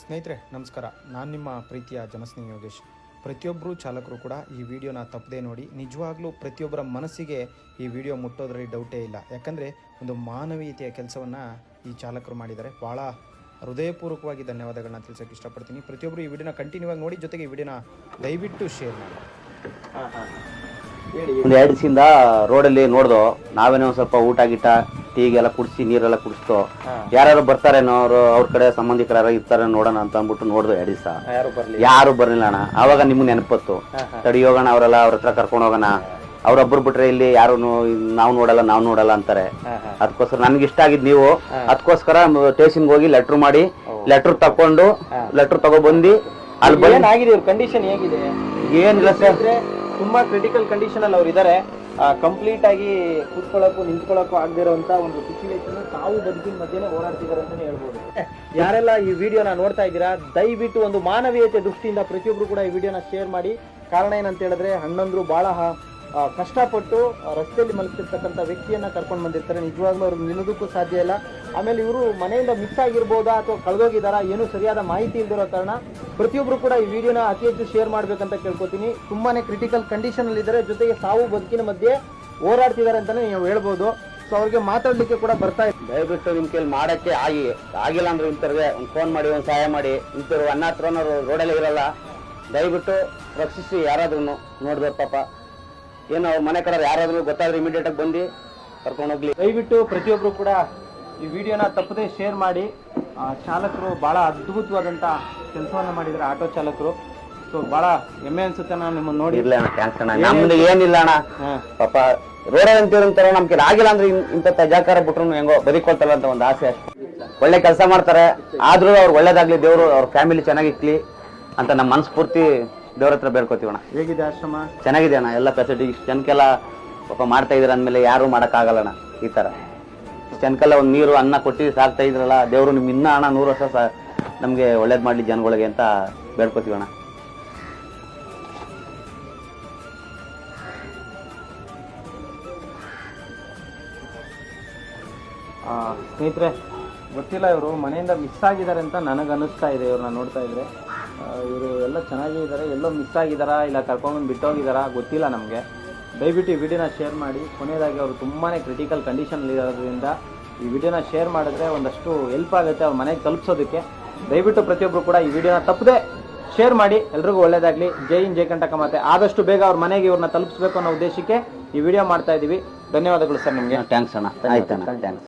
ಸ್ನೇಹಿತರೆ, ನಮಸ್ಕಾರ. ನಾನು ನಿಮ್ಮ ಪ್ರೀತಿಯ ಜನಸ್ನೇಹಿ ಯೋಗೇಶ್. ಪ್ರತಿಯೊಬ್ಬರು ಚಾಲಕರು ಕೂಡ ಈ ವಿಡಿಯೋನ ತಪ್ಪದೇ ನೋಡಿ, ನಿಜವಾಗ್ಲೂ ಪ್ರತಿಯೊಬ್ಬರ ಮನಸ್ಸಿಗೆ ಈ ವಿಡಿಯೋ ಮುಟ್ಟೋದ್ರಲ್ಲಿ ಡೌಟೇ ಇಲ್ಲ. ಯಾಕಂದರೆ ಒಂದು ಮಾನವೀಯತೆಯ ಕೆಲಸವನ್ನು ಈ ಚಾಲಕರು ಮಾಡಿದ್ದಾರೆ. ಭಾಳ ಹೃದಯಪೂರ್ವಕವಾಗಿ ಧನ್ಯವಾದಗಳನ್ನ ತಿಳಿಸೋಕೆ ಇಷ್ಟಪಡ್ತೀನಿ. ಪ್ರತಿಯೊಬ್ಬರು ಈ ವಿಡಿಯೋನ ಕಂಟಿನ್ಯೂ ಆಗಿ ನೋಡಿ, ಜೊತೆಗೆ ಈ ವಿಡಿಯೋನ ದಯವಿಟ್ಟು ಶೇರ್ ಮಾಡಿ. ಒಂದು ಎರಡು ದಿವಸದಿಂದ ರೋಡಲ್ಲಿ ನೋಡ್ದು, ನಾವೇನೋ ಸ್ವಲ್ಪ ಊಟ, ಗೀಟ ಟೀಗೆಲ್ಲ ಕುಡಿಸಿ ನೀರೆಲ್ಲ ಕುಡಿಸ್ತು ಯಾರು ಬರ್ತಾರೇನೋ ಅವರು ಅವ್ರ ಕಡೆ ಸಂಬಂಧಿಕರ ಯಾರೋ ಇರ್ತಾರೆ ನೋಡೋಣ ಅಂತ ಅಂದ್ಬಿಟ್ಟು ನೋಡ್ದು ಎರಡು ದಿವಸ. ಯಾರು ಬರಲಿ ಯಾರು ಬರ್ಲಿಲ್ಲ ಅಣ್ಣ. ಅವಾಗ ನಿಮ್ಗೆ ನೆನಪತ್ತು. ತಡಿ ಹೋಗೋಣ ಅವರೆಲ್ಲ ಅವ್ರ ಹತ್ರ ಕರ್ಕೊಂಡು ಹೋಗೋಣ. ಅವ್ರೊಬ್ರು ಬಿಟ್ರೆ ಇಲ್ಲಿ ಯಾರು ನಾವು ನೋಡಲ್ಲ ನಾವು ನೋಡಲ್ಲ ಅಂತಾರೆ. ಅದಕ್ಕೋಸ್ಕರ ನನ್ಗೆ ಇಷ್ಟ ಆಗಿದ್ ನೀವು. ಅದಕ್ಕೋಸ್ಕರ ಸ್ಟೇಷನ್ಗೆ ಹೋಗಿ ಲೆಟ್ರ್ ಮಾಡಿ ಲೆಟ್ರ್ ತಕೊಂಡು ಲೆಟ್ರ್ ತಗೊಬಂದು ಅಲ್ಲಿ ಕಂಡೀಷನ್ ಹೇಗಿದೆ? ಏನಿಲ್ಲ ಸರ್. ತುಂಬಾ ಕ್ರಿಟಿಕಲ್ ಕಂಡೀಷನ್ ಅಲ್ಲಿ ಅವ್ರು ಇದ್ದಾರೆ ಕಂಪ್ಲೀಟ್ ಆಗಿ ಕೂತ್ಕೊಳ್ಳೋಕ್ಕೂ ನಿಂತ್ಕೊಳ್ಳೋಕ್ಕೂ ಆಗದಿರುವಂತ ಒಂದು ಸಿಚುವೇಶನ್ ತಾವು ಬದುಕಿನ ಮಧ್ಯೆ ಹೋರಾಡ್ತಿದ್ದಾರೆ ಅಂತಾನೆ ಹೇಳ್ಬೋದು. ಯಾರೆಲ್ಲ ಈ ವಿಡಿಯೋನ ನೋಡ್ತಾ ಇದ್ದೀರಾ ದಯವಿಟ್ಟು ಒಂದು ಮಾನವೀಯತೆ ದೃಷ್ಟಿಯಿಂದ ಪ್ರತಿಯೊಬ್ರು ಕೂಡ ಈ ವಿಡಿಯೋನ ಶೇರ್ ಮಾಡಿ. ಕಾರಣ ಏನಂತ ಹೇಳಿದ್ರೆ ಹಣ್ಣಂದ್ರು ಆ, ಕಷ್ಟಪಟ್ಟು ರಸ್ತೆಯಲ್ಲಿ ಮಲಗ್ತಿರ್ತಕ್ಕಂಥ ವ್ಯಕ್ತಿಯನ್ನ ಕರ್ಕೊಂಡು ಬಂದಿರ್ತಾರೆ. ನಿಜವಾಗ್ಲೂ ಅವ್ರಿಗೆ ನಿಲ್ಲೋದಕ್ಕೂ ಸಾಧ್ಯ ಇಲ್ಲ. ಆಮೇಲೆ ಇವರು ಮನೆಯಿಂದ ಮಿಸ್ ಆಗಿರ್ಬೋದಾ ಅಥವಾ ಕಳೆದೋಗಿದಾರಾ ಏನು ಸರಿಯಾದ ಮಾಹಿತಿ ಇಲ್ದಿರೋ ಕಾರಣ ಪ್ರತಿಯೊಬ್ಬರು ಕೂಡ ಈ ವಿಡಿಯೋನ ಅತಿ ಹೆಚ್ಚು ಶೇರ್ ಮಾಡ್ಬೇಕಂತ ಕೇಳ್ಕೊತೀನಿ. ತುಂಬಾನೇ ಕ್ರಿಟಿಕಲ್ ಕಂಡೀಷನ್ ಅಲ್ಲಿ ಇದ್ದಾರೆ. ಜೊತೆಗೆ ಸಾವು ಬದುಕಿನ ಮಧ್ಯೆ ಹೋರಾಡ್ತಿದ್ದಾರೆ ಅಂತಾನೆ ನೀವು ಹೇಳ್ಬೋದು. ಸೊ ಅವ್ರಿಗೆ ಮಾತಾಡ್ಲಿಕ್ಕೆ ಕೂಡ ಬರ್ತಾ ಇದೆ ದಯವಿಟ್ಟು ನಿಮ್ ಕೇಳಿ ಮಾಡಕ್ಕೆ ಆಗಿ ಆಗಿಲ್ಲ ಅಂದ್ರೆ ಇಂಥವ್ರಿಗೆ ಒಂದು ಫೋನ್ ಮಾಡಿ ಒಂದು ಸಹಾಯ ಮಾಡಿ. ಇಂಥವ್ರು ಅನ್ನ ಹತ್ರನವ್ರು ರೋಡಲ್ಲಿ ಇರಲ್ಲ. ದಯವಿಟ್ಟು ರಕ್ಷಿಸಿ ಯಾರಾದ್ರೂ ನೋಡ್ಬೇಕು ಪಾಪ. ಏನು ಮನೆ ಕಡೆ ಯಾರಾದ್ರೂ ಗೊತ್ತಾದ್ರೆ ಇಮಿಡಿಯೇಟ್ ಆಗಿ ಬಂದು ಕರ್ಕೊಂಡು ಹೋಗ್ಲಿ. ದಯವಿಟ್ಟು ಪ್ರತಿಯೊಬ್ರು ಕೂಡ ಈ ವಿಡಿಯೋನ ತಪ್ಪದೇ ಶೇರ್ ಮಾಡಿ ಆ, ಚಾಲಕರು ಬಹಳ ಅದ್ಭುತವಾದಂತ ಕೆಲಸವನ್ನು ಮಾಡಿದ್ದಾರೆ ಆಟೋ ಚಾಲಕರು. ಸೊ ಬಹಳ ಹೆಮ್ಮೆ ಅನ್ಸುತ್ತೆ ನಾನು ನಿಮ್ಮನ್ನು ನೋಡಿ. ಇರ್ಲಿ ಅಣ್ಣ ಥ್ಯಾಂಕ್ಸ್ ಅಣ್ಣ. ನಮ್ದು ಏನಿಲ್ಲ ಅಣ್ಣ. ಪಾಪ ರೋಡ ಅಂತಿರಂತಾರೆ ನಮ್ಗೆ ಆಗಿಲ್ಲ ಅಂದ್ರೆ ಇಂಥ ತಜಾಕಾರ ಬಿಟ್ರು ಹೆಂಗೋ ಬದುಕೊಳ್ತಾರಲ್ಲ ಅಂತ ಒಂದು ಆಸೆ ಅಷ್ಟೇ. ಒಳ್ಳೆ ಕೆಲಸ ಮಾಡ್ತಾರೆ. ಆದ್ರೂ ಅವ್ರು ಒಳ್ಳೇದಾಗ್ಲಿ ದೇವರು ಅವ್ರ ಫ್ಯಾಮಿಲಿ ಚೆನ್ನಾಗಿಕ್ಲಿ ಅಂತ ನಮ್ಮ ಮನಸ್ಫೂರ್ತಿ ದೇವ್ರ ಹತ್ರ ಬೇಡ್ಕೋತೀವಣ್ಣ ಹೇಗಿದೆ ಆಶ್ರಮ? ಚೆನ್ನಾಗಿದೆ ಅಣ್ಣ. ಎಲ್ಲ ಫೆಸಿಲಿಟಿ ಇಷ್ಟು ಜನಕ್ಕೆಲ್ಲ ಪಾಪ ಮಾಡ್ತಾ ಇದ್ರ ಅಂದಮೇಲೆ ಯಾರು ಮಾಡೋಕ್ಕಾಗಲ್ಲಣ್ಣ ಈ ಥರ. ಇಷ್ಟ್ ಜನಕ್ಕೆಲ್ಲ ಒಂದು ನೀರು, ಅನ್ನ ಕೊಟ್ಟು ಸಾಕ್ತಾ ಇದ್ರಲ್ಲ, ದೇವರು ನಿಮ್ಮ ಇನ್ನೂ ಹಣ ನೂರು ವರ್ಷ ಸಹ ನಮಗೆ ಒಳ್ಳೇದು ಮಾಡಲಿ ಜನಗಳಿಗೆ ಅಂತ ಬೇಡ್ಕೊತೀವಿ ಅಣ್ಣ. ಸ್ನೇಹಿತರೆ, ಗೊತ್ತಿಲ್ಲ ಇವರು, ಮನೆಯಿಂದ ಮಿಸ್ ಆಗಿದ್ದಾರೆ ಅಂತ ನನಗೆ ಅನ್ನಿಸ್ತಾ ಇದೆ ಇವ್ರನ್ನ ನೋಡ್ತಾ ಇದ್ರೆ. ಇವರು ಎಲ್ಲ ಚೆನ್ನಾಗೇ ಇದ್ದಾರೆ ಎಲ್ಲೋ ಮಿಸ್ ಆಗಿದ್ದಾರಾ, ಇಲ್ಲ ಕರ್ಕೊಂಡ್ಬಂದು ಬಿಟ್ಟೋಗಿದ್ದಾರಾ, ಗೊತ್ತಿಲ್ಲ ನಮಗೆ. ದಯವಿಟ್ಟು ಈ ವಿಡಿಯೋನ ಶೇರ್ ಮಾಡಿ. ಕೊನೆಯದಾಗಿ ಅವರು ತುಂಬಾ ಕ್ರಿಟಿಕಲ್ ಕಂಡೀಷನಲ್ಲಿ ಇರೋದ್ರಿಂದ ಈ ವಿಡಿಯೋನ ಶೇರ್ ಮಾಡಿದ್ರೆ ಒಂದಷ್ಟು ಹೆಲ್ಪ್ ಆಗುತ್ತೆ ಅವ್ರ ಮನೆಗೆ ತಲುಪಿಸೋದಕ್ಕೆ. ದಯವಿಟ್ಟು ಪ್ರತಿಯೊಬ್ಬರು ಕೂಡ ಈ ವಿಡಿಯೋನ ತಪ್ಪದೆ ಶೇರ್ ಮಾಡಿ. ಎಲ್ರಿಗೂ ಒಳ್ಳೇದಾಗಲಿ. ಜೈ ಇನ್ ಜೈ ಕಂಟಕ ಮಾತೆ. ಆದಷ್ಟು ಬೇಗ ಅವ್ರ ಮನೆಗೆ ಇವ್ರನ್ನ ತಲುಪಿಸ್ಬೇಕು ಅನ್ನೋ ಉದ್ದೇಶಕ್ಕೆ ಈ ವಿಡಿಯೋ ಮಾಡ್ತಾ ಇದ್ದೀವಿ ಧನ್ಯವಾದಗಳು ಸರ್ ನಿಮಗೆ. ಥ್ಯಾಂಕ್ಸ್ ಅಣ್ಣ. ಆಯ್ತಾ ಥ್ಯಾಂಕ್ಸ್.